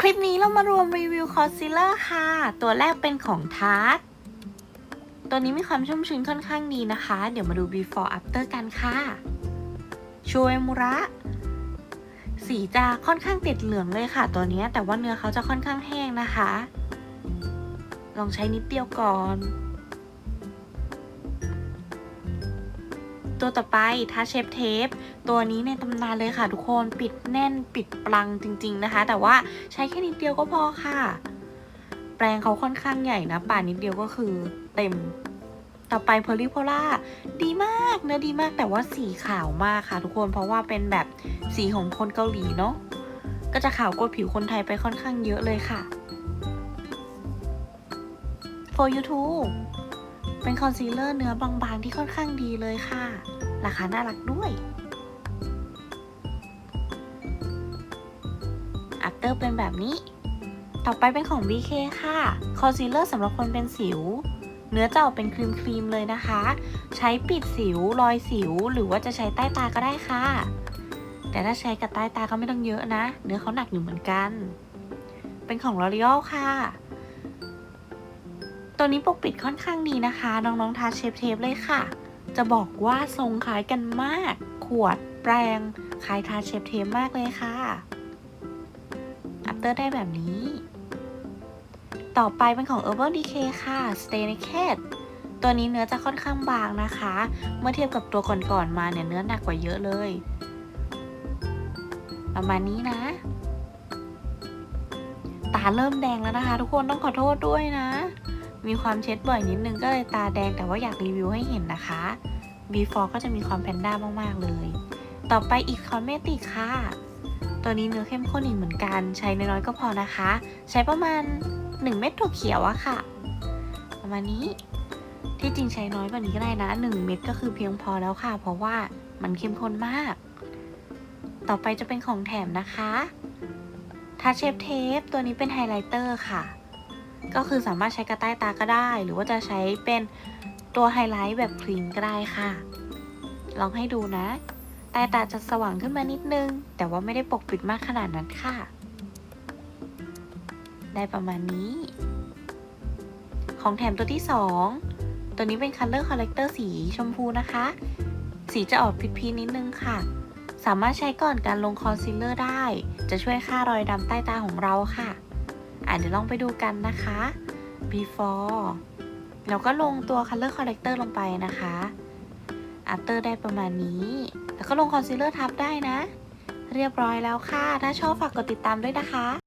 คลิปนี้เรามารวมรีวิวคอนซีลเลอร์ค่ะ ตัวแรกเป็นของทาร์ตตัวนี้มีความชุ่มชื้นค่อนข้างดีนะคะ เดี๋ยวมาดู before after กันค่ะชูเอมุระ สีจะค่อนข้างติดเหลืองเลยค่ะ ตัวนี้แต่ว่าเนื้อเขาจะค่อนข้างแห้งนะคะ ลองใช้นิดเดียวก่อน ตัวต่อไปทาเชฟเทปตัวนี้ในตำนานเลยค่ะทุกคนปิดแน่นปิดปลังจริง ๆนะคะ แต่ว่าใช้แค่นิดเดียวก็พอค่ะ แปรงเขาค่อนข้างใหญ่นะป่านนิดเดียวก็คือเต็มต่อไปเพอริโพล่าดีมากเนื้อดีมากแต่ว่าสีขาวมากค่ะทุกคนเพราะว่าเป็นแบบสีของคนเกาหลีเนาะก็จะขาวกว่าผิวคนไทยไปค่อนข้างเยอะเลยค่ะ for you too เป็นคอนซีลเลอร์เนื้อบางๆที่ค่อนข้างดีเลยค่ะ ราคาน่ารักด้วย อัปเตอร์เป็นแบบนี้ ต่อไปเป็นของ BK ค่ะ คอนซีลเลอร์สำหรับคนเป็นสิว เนื้อจะออกเป็นครีมครีมเลยนะคะ ใช้ปิดสิว รอยสิว หรือว่าจะใช้ใต้ตาก็ได้ค่ะ แต่ถ้าใช้กับใต้ตาก็ไม่ต้องเยอะนะ เนื้อเขาหนักอยู่เหมือนกัน เป็นของ L'Oreal ค่ะ ตัวนี้ปกปิดค่อนข้างดีนะคะ น้องๆทาเชฟเทปเลยค่ะ จะบอกว่าทรงคล้ายกันมาก ขวดแปรงคล้ายทาเชฟเทปมากเลยค่ะ อัปเตอร์ได้แบบนี้ ต่อไปเป็นของ Herbal Decay ค่ะ Stay Naked ตัวนี้เนื้อจะค่อนข้างบางนะคะ เมื่อเทียบกับตัวก่อนๆมาเนี่ยเนื้อหนักกว่าเยอะเลย ประมาณนี้นะ ตาเริ่มแดงแล้วนะคะ ทุกคนต้องขอโทษด้วยนะ มีความเช็ดบ่อยนิดนึงก็เลยตาแดงแต่ว่าอยากรีวิวให้เห็นนะคะ before ก็จะมีความแพนด้ามากๆเลย ต่อไปอีกคอนเมติกค่ะ ตัวนี้เนื้อเข้มข้นอีกเหมือนกัน ใช้น้อยๆก็พอนะคะ ใช้ประมาณ 1 เม็ดถั่วเขียวอะค่ะ ประมาณนี้ ที่จริงใช้น้อยกว่านี้ก็ได้นะ 1 เม็ดก็คือเพียงพอแล้วค่ะ เพราะว่ามันเข้มข้นมาก ต่อไปจะเป็นของแถมนะคะทาเชฟเทปตัวนี้เป็นไฮไลท์เตอร์ค่ะ ก็คือสามารถใช้กระใต้ตาก็ได้ หรือว่าจะใช้เป็นตัวไฮไลท์แบบครีมก็ได้ค่ะ ลองให้ดูนะใต้ตาจะสว่างขึ้นมานิดนึง แต่ว่าไม่ได้ปกปิดมากขนาดนั้นค่ะ ได้ประมาณนี้ ของแถมตัวที่ 2 ตัวนี้เป็น Color Corrector สีชมพูนะคะ สีจะออกพีๆนิดนึงค่ะ สามารถใช้ก่อนการลงคอนซีลเลอร์ได้ จะช่วยฆ่ารอยดำใต้ตาของเราค่ะ อะเดี๋ยวลองไปดูกันนะคะ before แล้วก็ลงตัว color corrector ลงไปนะคะ after ได้ประมาณนี้ แล้วก็ลง concealer ทับได้นะ เรียบร้อยแล้วค่ะ ถ้าชอบฝากกดติดตามด้วยนะคะ